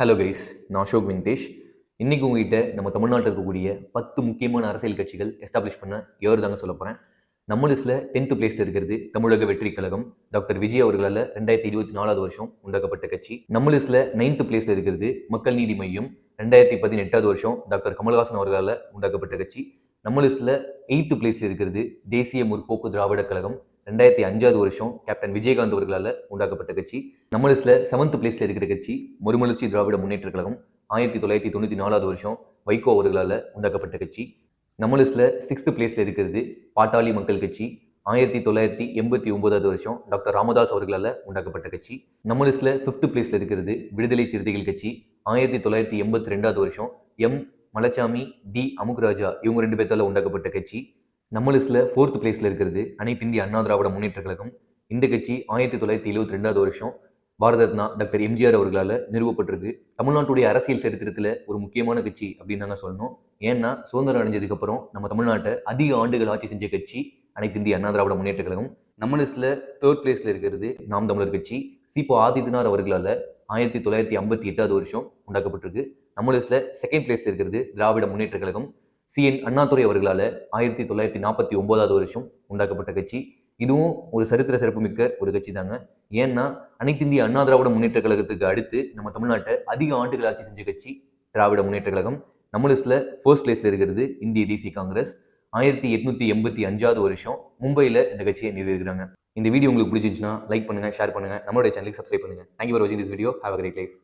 Hello guys நான் அசோக் வெங்கடேஷ். இன்றைக்கி உங்ககிட்ட நம்ம தமிழ்நாட்டில் இருக்கக்கூடிய பத்து முக்கியமான அரசியல் கட்சிகள் எஸ்டாப்ளிஷ் பண்ண யார் தாங்க சொல்ல போகிறேன் நம்ம லிஸ்ட்டில் டென்த்து பிளேஸில் இருக்கிறது தமிழக வெற்றி கழகம். டாக்டர் விஜய் அவர்களால் ரெண்டாயிரத்தி இருபத்தி நாலாவது வருஷம் உண்டாக்கப்பட்ட கட்சி. நம்ம லிஸ்ட்டில் நைன்த்து பிளேஸில் இருக்கிறது மக்கள் நீதி மையம். ரெண்டாயிரத்தி பதினெட்டாவது வருஷம் டாக்டர் கமல்ஹாசன் அவர்களால் உண்டாக்கப்பட்ட கட்சி. நம்ம லிஸ்ட்டில் எயித்து பிளேஸில் இருக்கிறது தேசிய முற்போக்கு திராவிட கழகம். ரெண்டாயிரத்தி அஞ்சாவது வருஷம் கேப்டன் விஜயகாந்த் அவர்களால் உண்டாக்கப்பட்ட கட்சி. நம்ம லிஸ்ட்ல செவன்த் பிளேஸ்ல இருக்கிற கட்சி மறுமலர்ச்சி திராவிட முன்னேற்ற கழகம் ஆயிரத்தி தொள்ளாயிரத்தி தொண்ணூற்றி நாலாவது வருஷம் வைகோ அவர்களால் உண்டாக்கப்பட்ட கட்சி. நம்ம லிஸ்ட்ல சிக்ஸ்த் பிளேஸ்ல இருக்கிறது பாட்டாளி மக்கள் கட்சி ஆயிரத்தி தொள்ளாயிரத்தி எண்பத்தி ஒன்பதாவது வருஷம் டாக்டர் ராமதாஸ் அவர்களால் உண்டாக்கப்பட்ட கட்சி. நம்ம லிஸ்ட்ல ஃபிஃப்த் பிளேஸ்ல இருக்கிறது விடுதலை சிறுத்தைகள் கட்சி ஆயிரத்தி தொள்ளாயிரத்தி எண்பத்தி ரெண்டாவது வருஷம் எம். மலச்சாமி டி. அமுக்ராஜா இவங்க ரெண்டு பேர்த்தால உண்டாக்கப்பட்ட கட்சி. நம்ம ஃபோர்த் பிளேஸில் இருக்கிறது அனைத்து இந்திய அண்ணா திராவிட முன்னேற்ற கழகம். இந்த கட்சி ஆயிரத்தி தொள்ளாயிரத்தி எழுபத்தி ரெண்டாவது வருஷம் பாரத ரத்னா டாக்டர் எம்ஜிஆர் அவர்களால் நிறுவப்பட்டிருக்கு. தமிழ்நாட்டுடைய அரசியல் சரித்திரத்தில் ஒரு முக்கியமான கட்சி அப்படின்னு நாங்கள் சொல்லணும். ஏன்னா சுதந்திரம் அடைஞ்சதுக்கப்புறம் நம்ம தமிழ்நாட்டை அதிக ஆண்டுகள் ஆட்சி செஞ்ச கட்சி அனைத்து இந்திய அண்ணா திராவிட முன்னேற்ற கழகம். நம்ம லிஸ்ட்ல தேர்ட் பிளேஸில் இருக்கிறது நாம் தமிழர் கட்சி. சிபோ ஆதித்யநாத் அவர்களால் ஆயிரத்தி தொள்ளாயிரத்தி ஐம்பத்தி எட்டாவது வருஷம் உண்டாக்கப்பட்டிருக்கு. நம்ம செகண்ட் பிளேஸில் இருக்கிறது திராவிட முன்னேற்ற கழகம். சி. என். அண்ணாதுரை அவர்களால் ஆயிரத்தி தொள்ளாயிரத்தி நாற்பத்தி ஒன்பதாவது வருஷம் உண்டாக்கப்பட்ட கட்சி. இதுவும் ஒரு சரித்திர சிறப்புமிக்க ஒரு கட்சி தாங்க ஏன்னா அனைத்து இந்திய அண்ணா திராவிட முன்னேற்ற கழகத்துக்கு அடுத்து நம்ம தமிழ்நாட்டை அதிக ஆண்டுகள் ஆட்சி செஞ்ச கட்சி திராவிட முன்னேற்ற கழகம். நம்ம லிஸ்ட்ல ஃபர்ஸ்ட் பிளேஸ்ல இருக்கிறது இந்திய தேசிய காங்கிரஸ். ஆயிரத்தி எட்நூத்தி எண்பத்தி அஞ்சாவது வருஷம் மும்பையில் இந்த கட்சியை நிறுவிருக்கிறாங்க இந்த வீடியோ உங்களுக்கு பிடிச்சிருந்துச்சுன்னா லைக் பண்ணுங்க ஷேர் பண்ணுங்க. நம்மளுடைய சேனலுக்கு சப்ஸ்கிரைப் பண்ணுங்க. தேங்க்யூ ஃபார் வாட்சிங் this video have a great life